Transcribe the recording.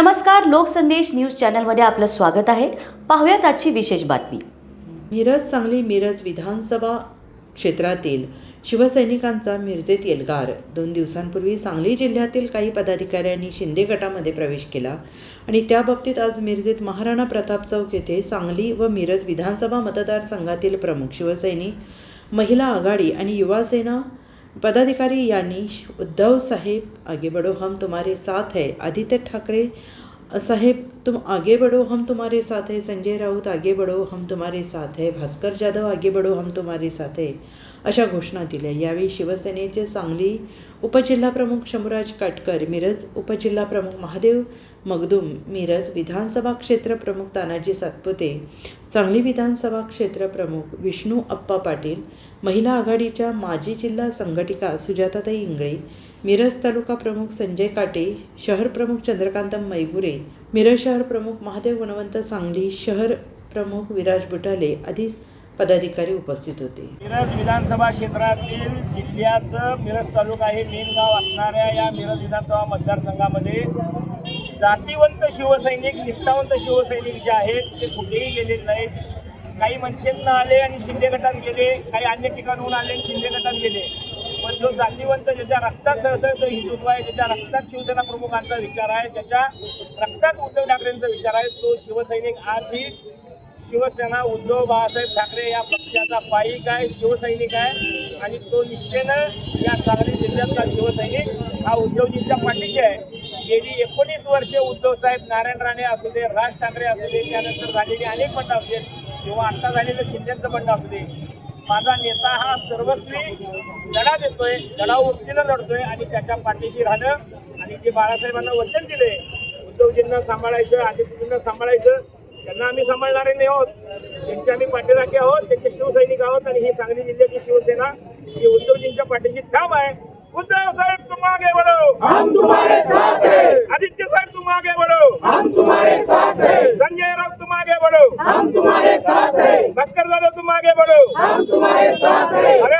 नमस्कार लोकसंदेश न्यूज चॅनलमध्ये आपलं स्वागत आहे. पाहूयात आजची विशेष बातमी. मिरज सांगली मिरज विधानसभा क्षेत्रातील शिवसैनिकांचा मिरजेत एल्गार. दोन दिवसांपूर्वी सांगली जिल्ह्यातील काही पदाधिकाऱ्यांनी शिंदे गटामध्ये प्रवेश केला आणि त्याबाबतीत आज मिरजेत महाराणा प्रताप चौक येथे सांगली व मिरज विधानसभा मतदारसंघातील प्रमुख शिवसैनिक महिला आघाडी आणि युवासेना पदाधिकारी यांनी उद्धव साहेब आगे बढो हम तुम्हारे साथ है। आदित्य ठाकरे साहेब तुम आगे बढ़ो हम तुम्हारे साथ हैं। संजय राऊत आगे बढ़ो हम तुम्हारे साथ हैं। भास्कर जाधव आगे बढ़ो हम तुम्हारे साथ हैं। अशा घोषणा दिल्या. यावेळी शिवसेनेचे सांगली उपजिल्हाप्रमुख शंभूराज काटकर मिरज उपजिल्हाप्रमुख महादेव मगदूम मिरज विधानसभा क्षेत्र प्रमुख तानाजी सातपुते सांगली विधानसभा क्षेत्र प्रमुख विष्णू अप्पा पाटील महिला आघाडीच्या माजी जिल्हा संघटिका सुजाताताई इंगळे मिरज तालुका प्रमुख संजय काटे शहर प्रमुख चंद्रकांत मैगुरे मिरज शहर प्रमुख महादेव गुणवंत सांगली शहर प्रमुख विराज बुटाले आदी पदाधिकारी उपस्थित होते. मिरज विधानसभा क्षेत्रातील जिल्ह्याचं मिरज तालुका हे मेन गाव असणाऱ्या या मिरज विधानसभा मतदारसंघामध्ये जातीवंत शिवसैनिक निष्ठावंत शिवसैनिक जे आहेत ते कुठेही गेलेले नाहीत. काही मनसेतनं आले आणि शिंदे गटात गेले काही अन्य ठिकाणहून आले आणि शिंदे गटात गेले. पण जो जातीवंत ज्याच्या रक्तात सहसळतं हिंदुत्व आहे ज्याच्या रक्तात शिवसेना प्रमुखांचा विचार आहे ज्याच्या रक्तात उद्धव ठाकरेंचा विचार आहे तो शिवसैनिक आजही शिवसेना उद्धव बाळासाहेब ठाकरे या पक्षाचा पायिक आहे शिवसैनिक आहे आणि तो निष्ठेनं या सांगली जिल्ह्यातला शिवसैनिक हा उद्धवजींच्या पाठीशी आहे. गेली एकोणीस वर्षे उद्धवसाहेब नारायण राणे असू दे राज ठाकरे असू दे त्यानंतर झालेली अनेक बंड असू देत किंवा आत्ता झालेलं शिंदेचं बंड असू दे. माझा नेता हा सर्वस्वी लढा देतोय लढा वृत्तीनं लढतोय आणि त्याच्या पाठीशी राहणं आणि जे बाळासाहेबांना वचन दिले उद्धवजींना सांभाळायचं आदित्यजींना सांभाळायचं त्यांना आम्ही समजणारे नाही आहोत. त्यांच्या आम्ही पाठीराखे आहोत त्यांचे शिवसैनिक आहोत आणि ही सांगली जिल्ह्याची शिवसेना ही उद्धवजींच्या पाठीशी ठाम आहे. उद्धव साहेब तू आगे बढ़ो आदित्य साहेब तू आगे बढ़ो तुम्हारे संजय राउत तुम आगे बढ़ो भास्कर जाधव तुम आगे बढ़ो अरे